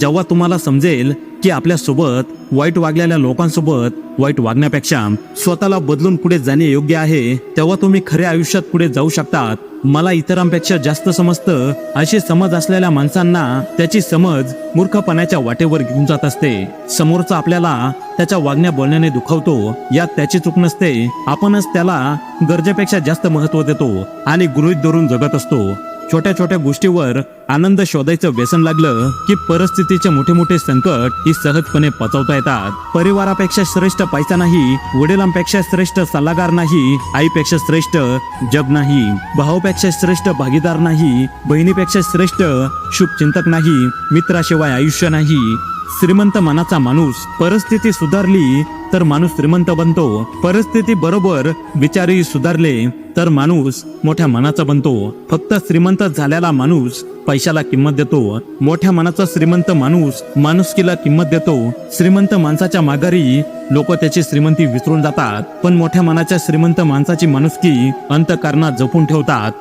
जेव्हा तुम्हाला समजेल की आपल्यासोबत वाईट वागलेल्या लोकांसोबत वाईट वागण्यापेक्षा स्वतःला बदलून पुढे जाणे योग्य आहे तेव्हा तुम्ही खऱ्या आयुष्यात पुढे जाऊ शकतात. मला इतरांपेक्षा जास्त समजतं अशी समज असलेल्या माणसांना त्याची समज मूर्खपणाच्या वाटेवर घेऊन जात असते. समोरचा आपल्याला त्याच्या वागण्या बोलण्याने दुखावतो यात त्याची चूक नसते. आपणच त्याला गरजेपेक्षा जास्त महत्त्व देतो आणि गृहित धरून जगत असतो. छोट्या छोट्या गोष्टीवर आनंद शोधायचं व्यसन लागलं की परिस्थितीचे मोठे मोठे संकट ही सहजपणे पचवता येतात. परिवारापेक्षा श्रेष्ठ पैसा नाही वडिलांपेक्षा श्रेष्ठ सल्लागार नाही आईपेक्षा श्रेष्ठ जग नाही भावापेक्षा श्रेष्ठ भागीदार नाही बहिणीपेक्षा श्रेष्ठ शुभचिंतक नाही मित्राशिवाय आयुष्य नाही. श्रीमंत मनाचा माणूस परिस्थिती सुधारली तर माणूस श्रीमंत बनतो. परिस्थिती बरोबर विचारही सुधारले तर माणूस मोठ्या मनाचा बनतो. फक्त श्रीमंत झालेला माणूस पैशाला किंमत देतो. मोठ्या मनाचा श्रीमंत माणूस माणुसकीला किंमत देतो. श्रीमंत माणसाच्या माघारी लोक त्याची श्रीमंती विसरून जातात. पण मोठ्या मनाच्या श्रीमंत माणसाची माणुसकी अंतकारणात जपून ठेवतात.